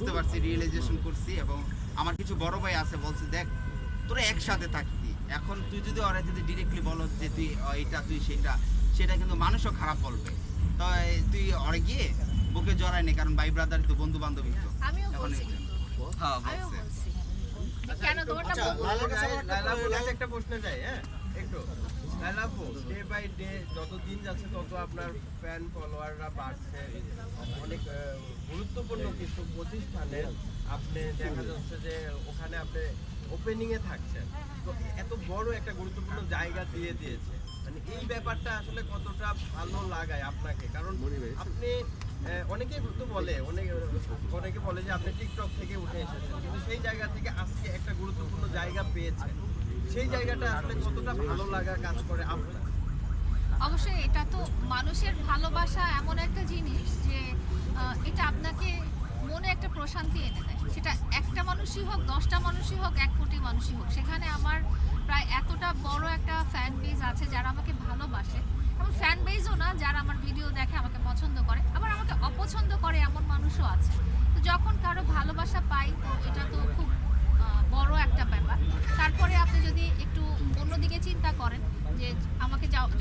বুঝতে পারছি রিয়েলাইজেশন করছি এবং আমার কিছু বড় ভাই আছে বলছে দেখ তোরা একসাথে থাকতি। এখন তুই যদি ওরা যদি ডিরেক্টলি বলো যে তুই এটা তুই সেটা সেটা কিন্তু মানুষও খারাপ বলবে। তো তুই ওরে গিয়ে বুকে জড়ায় নি কারণ ভাই ব্রাদার তো বন্ধু বান্ধবী তো কিন্তু হ্যাঁ বলছে। আচ্ছা, একটা- একটা প্রশ্ন যাই হ্যাঁ একটু। লাইলা আপু ডে বাই ডে যত দিন যাচ্ছে তত আপনার ফ্যান ফলোয়াররা বাড়ছে। অনেক গুরুত্বপূর্ণ কিছু প্রতিষ্ঠানের আপনি দেখা যাচ্ছে যে ওখানে আপনি ওপেনিং এ থাকছেন এত বড় একটা গুরুত্বপূর্ণ জায়গা দিয়ে দিয়েছে। মানে এই ব্যাপারটা আসলে কতটা ভালো লাগায় আপনাকে? কারণ আপনি আহ, অনেকেই তো বলে অনেক অনেকে বলে যে আপনি টিকটক থেকে উঠে এসেছেন। কিন্তু সেই জায়গা থেকে আজকে একটা গুরুত্বপূর্ণ জায়গা পেয়েছেন। সেই জায়গাটা আসলে কতটা ভালো লাগা কাজ করে আপনার? অবশ্যই এটা তো মানুষের ভালোবাসা এমন একটা জিনিস যে এটা আপনাকে মনে একটা প্রশান্তি এনে দেয়। সেটা একটা মানুষই হোক, দশটা মানুষই হোক, এক কোটি মানুষই হোক। সেখানে আমার প্রায় এতটা বড় একটা ফ্যান বেজ আছে যারা আমাকে ভালোবাসে। এবং ফ্যান বেজও না, যারা আমার ভিডিও দেখে আমাকে পছন্দ করে। আবার আমাকে অপছন্দ করে এমন মানুষও আছে। তো যখন কারও ভালোবাসা পাই, তো এটা তো খুব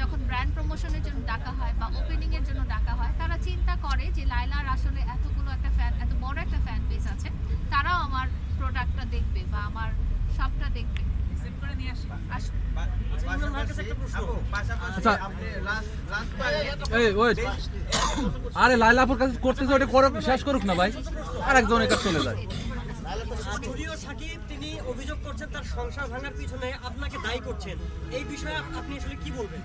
যখন ব্র্যান্ড প্রমোশনের জন্য ডাকা হয় বা ওপেনিং এর জন্য ডাকা হয় তারা চিন্তা করে যে লাইলার আসলে এতগুলো একটা ফ্যান এত বড় একটা ফ্যান বেস আছে তারাও আমার প্রোডাক্টটা দেখবে বা আমার সবটা দেখবে। আচ্ছা। আরে লাইলাপুর কাছে করতেছে ওটা করুক শেষ করুক না ভাই। আর একজন এটা চলে যায়। যদিও সাকিব তিনি অভিযোগ করছেন তার সংসার ভাঙার পিছনে আপনাকে দায়ী করছেন। এই বিষয়ে আপনি আসলে কি বলবেন?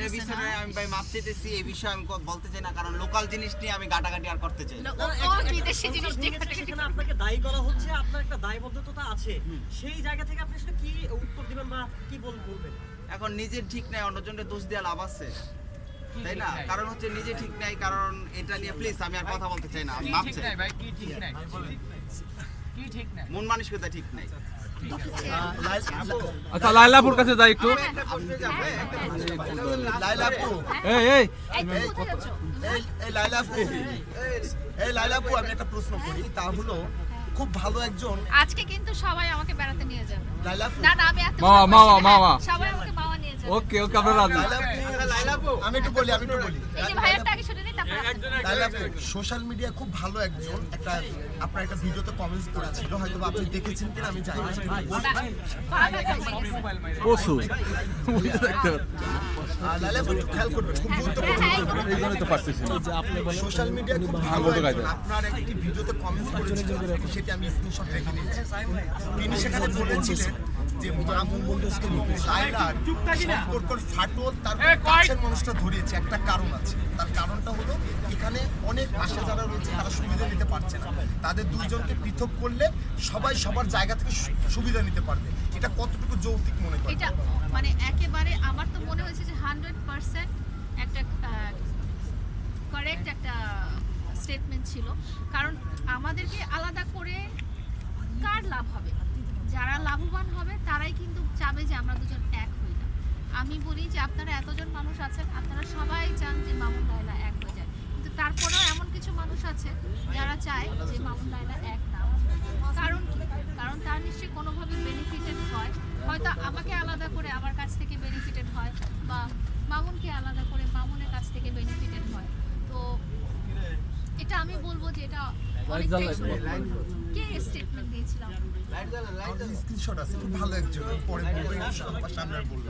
গেছে বিষয়ে আমি ভাই মাপ চেতেছি এই বিষয়ে আমি বলতে চাই না কারণ লোকাল জিনিস নিয়ে আমি গাটাগাটি আর করতে চাই না। বিদেশি জিনিস নিয়ে সেখানে আপনাকে দায়ী করা হচ্ছে আপনার একটা দায়বদ্ধতা আছে। সেই জায়গা থেকে আপনি আসলে কি উত্তর দিবেন বা কি বল বলবেন? এখন নিজের ঠিক নাই অন্যজনের দোষ দেওয়া লাভ আছে। তাই না? কারণ হচ্ছে নিজে ঠিক নাই কারণ এটা নিয়ে প্লিজ আমি আর কথা বলতে চাই না আমি মাপ চাই। মন মানসিকতা ঠিক নাই। আচ্ছা লাইলাপুর কাছে যাই একটু। আমি একটা প্রশ্নে এই এই? এই আমি একটা করি তা হলো খুব ভালো একজন আজকে কিন্তু সবাই আমাকে বেড়াতে নিয়ে যাবে। লাইলা না না আমি এত মামা, মামা, মামা। সবাই আমাকে মামা নিয়ে যাবে। ওকে রাজি। আচ্ছা, আমি একটু বলি আমি একটু বলি। এই যে আগে শুনে সোশ্যাল মিডিয়া খুব ভালো একজন। একটা আপনার একটা ভিডিওতে কমেন্টস করেছিল হয়তো বা আপনি দেখেছেন কিনা আমি জানি হয়ে খেয়াল করবেন খুব গুরুত্বপূর্ণ হ্যাঁ, সোশ্যাল মিডিয়া খুব ভালো আপনার একটি ভিডিওতে কমেন্টস করেছিলেন সেটি আমি স্ক্রিনশট রেখে নিয়েছি তিনি সেখানে বলেছিলেন যে মামুন লাইলার সম্পর্কর ফাটল তার কাছের মানুষটা ধরিয়েছে একটা কারণ আছে। তার কারণটা হলো এখানে অনেক আশা যারা রয়েছে তারা সুবিধা নিতে পারছে না। তাদের দুইজনকে পৃথক করলে সবাই সবার জায়গা থেকে সুবিধা নিতে পারবে। এটা কতটুকু যৌক্তিক মনে করেন? এটা মানে একেবারে আমার তো মনে হয়েছে যে হান্ড্রেড পার্সেন্ট একটা কারেক্ট একটা স্টেটমেন্ট ছিল। কারণ আমাদেরকে আলাদা করে কার লাভ হবে? যারা লাভবান হবে, তারাই কিন্তু চাবে যে আমরা দুজন এক হই না আমি বলি যে আপনারা এতজন মানুষ আছেন, আপনারা সবাই চান যে মামুন লাইলা এক হয়ে যায়। কিন্তু তারপরেও এমন কিছু মানুষ আছে যারা চায় যে মামুন লাইলা এক না কারণ কারণ তার নিশ্চয়ই কোনোভাবে বেনিফিটেড হয়। হয়তো আমাকে আলাদা করে আমার কাছ থেকে বেনিফিটেড হয় বা মামুনকে আলাদা করে মামুনের কাছ থেকে বেনিফিটেড হয়। তো এটা আমি বলব যে এটা স্ক্রিনশট আছে খুব ভালো একজন পরে সামনে বলব